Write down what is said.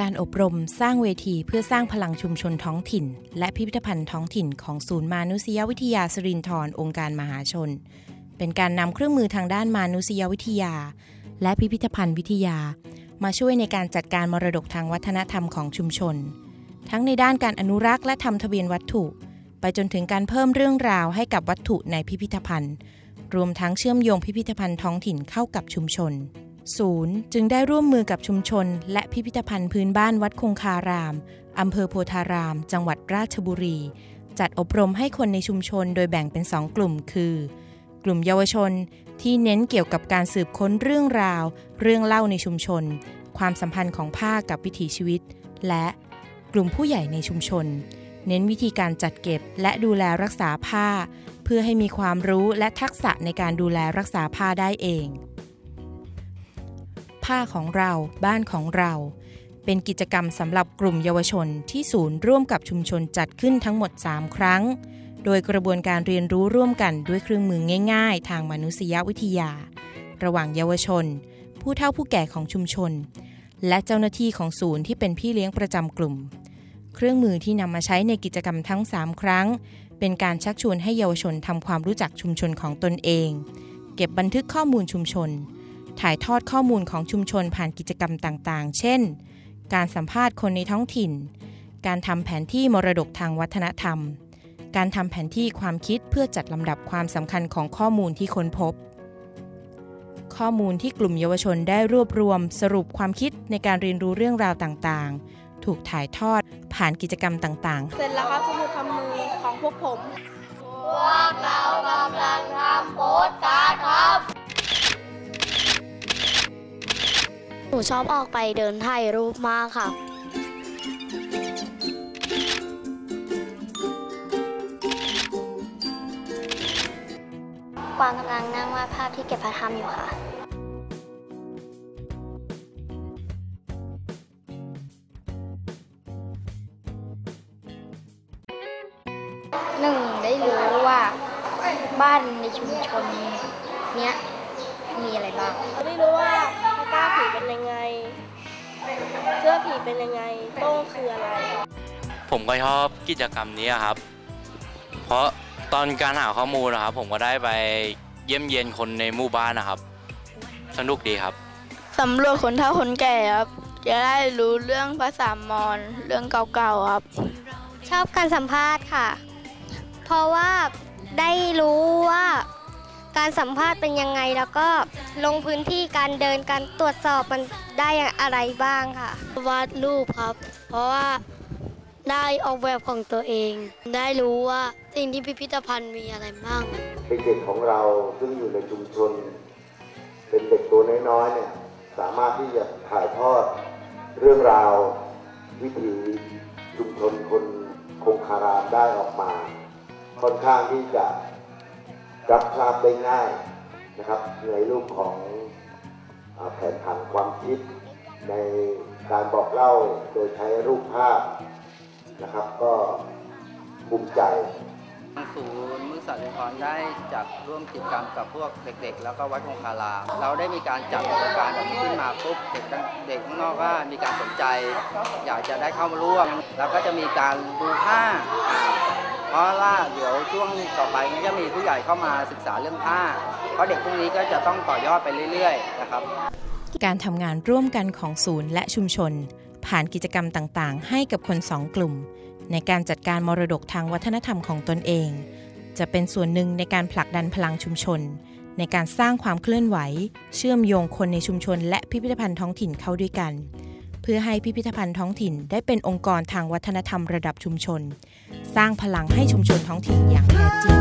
การอบรมสร้างเวทีเพื่อสร้างพลังชุมชนท้องถิ่น และพิพิธภัณฑ์ท้องถิ่นของศูนย์มานุษยวิทยาสรินทรองค์การมหาชน เป็นการนำเครื่องมือทางด้านมานุษยวิทยา และพิพิธภัณฑ์วิทยา มาช่วยในการจัดการมรดกทางวัฒนธรรมของชุมชน ทั้งในด้านการอนุรักษ์และทำทะเบียนวัตถุ ไปจนถึงการเพิ่มเรื่องราวให้กับวัตถุในพิพิธภัณฑ์ รวมทั้งเชื่อมโยงพิพิธภัณฑ์ท้องถิ่นเข้ากับชุมชน ศูนย์จึงได้ร่วมมือกับชุมชน และพิพิธภัณฑ์พื้นบ้านวัดคงคาราม อำเภอโพธาราม จังหวัดราชบุรี จัดอบรมให้คนในชุมชนโดยแบ่งเป็น2กลุ่มคือ กลุ่มเยาวชนที่เน้นเกี่ยวกับการสืบค้นเรื่องราว เรื่องเล่าในชุมชน ความสัมพันธ์ของผ้ากับวิถีชีวิต และกลุ่มผู้ใหญ่ในชุมชน เน้นวิธีการจัดเก็บและดูแลรักษาผ้า เพื่อให้มีความรู้และทักษะในการดูแลรักษาผ้าได้เอง ผ้าของเรา บ้านของเรา เป็นกิจกรรมสำหรับกลุ่มเยาวชนที่ศูนย์ร่วมกับชุมชนจัดขึ้นทั้งหมด 3 ครั้ง โดยกระบวนการเรียนรู้ร่วมกันด้วยเครื่องมือง่าย ๆ ทางมนุษยวิทยา ระหว่างเยาวชน ผู้เฒ่าผู้แก่ของชุมชน และเจ้าหน้าที่ของศูนย์ที่เป็นพี่เลี้ยงประจำกลุ่ม เครื่องมือที่นำมาใช้ในกิจกรรมทั้ง 3 ครั้ง เป็นการชักชวนให้เยาวชนทำความรู้จักชุมชนของตนเอง เก็บบันทึกข้อมูลชุมชน ถ่ายทอดข้อมูลของชุมชนผ่านกิจกรรมต่างๆ เช่น การสัมภาษณ์คนในท้องถิ่น การทำแผนที่มรดกทางวัฒนธรรม การทำแผนที่ความคิดเพื่อจัดลำดับความสำคัญของข้อมูลที่ค้นพบ ข้อมูลที่กลุ่มเยาวชนได้รวบรวม สรุปความคิดในการเรียนรู้เรื่องราวต่างๆ ถูกถ่ายทอดผ่านกิจกรรมต่างเสร็จแล้วครับสมุดทำมือของพวกผม พวกเรากำลังทำโปสการ์ด นูชอบออกไปเดินถ่ายรูปมากค่ะ กวางกำลังนั่งวาดภาพที่เก็บพระธรรมอยู่ค่ะหนึ่งได้รู้ว่าบ้านในชุมชนเนี้ยมีอะไรบ้างไม่รู้ว่าผ้า ก้าผีเป็นยังไง เสื้อผีเป็นยังไง โต้งคืออะไร ผมก็ชอบกิจกรรมนี้ครับ เพราะตอนการหาข้อมูลนะครับ ผมก็ได้ไปเยี่ยมเยียนคนในหมู่บ้านนะครับ สนุกดีครับสำรวจคนเฒ่าคนแก่ครับจะได้รู้เรื่องภาษามอญเรื่องเก่าๆครับ ชอบการสัมภาษณ์ค่ะ เพราะว่าได้รู้ว่า การสัมภาษณ์เป็นยังไง แล้วก็ลงพื้นที่การเดินการตรวจสอบมันได้อะไรบ้างค่ะ วาดรูปครับ เพราะว่าได้ออกแบบของตัวเอง ได้รู้ว่าสิ่งที่พิพิธภัณฑ์มีอะไรบ้างเด็กๆของเราซึ่งอยู่ในชุมชน เป็นเด็กตัวน้อยๆเนี่ยสามารถที่จะถ่ายทอดเรื่องราววิถีชุมชนคนคงคารามได้ออกมา ค่อนข้างที่จะ รับทราบได้ง่ายนะครับ ในรูปของอแผนผังความคิด ในการบอกเล่าโดยใช้รูปภาพนะครับ ก็ภูมิใจศูนย์มือสัตว์เลนทรได้จัดร่วมกิจกรรมกับพวกเด็กๆ แล้วก็วัดคงคารามเราได้มีการจัดกิจการแบบนี้ขึ้นมาปุ๊บเด็กทั้งเด็กข้างนอกก็มีการสนใจ อยากจะได้เข้ามาร่วม แล้วก็จะมีการดูผ้าอ่า เพราะว่าเดี๋ยวช่วงต่อไปก็จะมีผู้ใหญ่เข้ามาศึกษาเรื่องผ้า เพราะเด็กพวกนี้ก็จะต้องต่อยอดไปเรื่อยๆนะครับ การทำงานร่วมกันของศูนย์และชุมชน ผ่านกิจกรรมต่างๆ ให้กับคนสองกลุ่ม ในการจัดการมรดกทางวัฒนธรรมของตนเอง จะเป็นส่วนหนึ่งในการผลักดันพลังชุมชน ในการสร้างความเคลื่อนไหว เชื่อมโยงคนในชุมชน และพิพิธภัณฑ์ท้องถิ่นเข้าด้วยกันเพื่อให้พิพิธภัณฑ์ท้องถิ่นได้เป็นองค์กรทางวัฒนธรรมระดับชุมชน สร้างพลังให้ชุมชนท้องถิ่นอย่างแท้จริง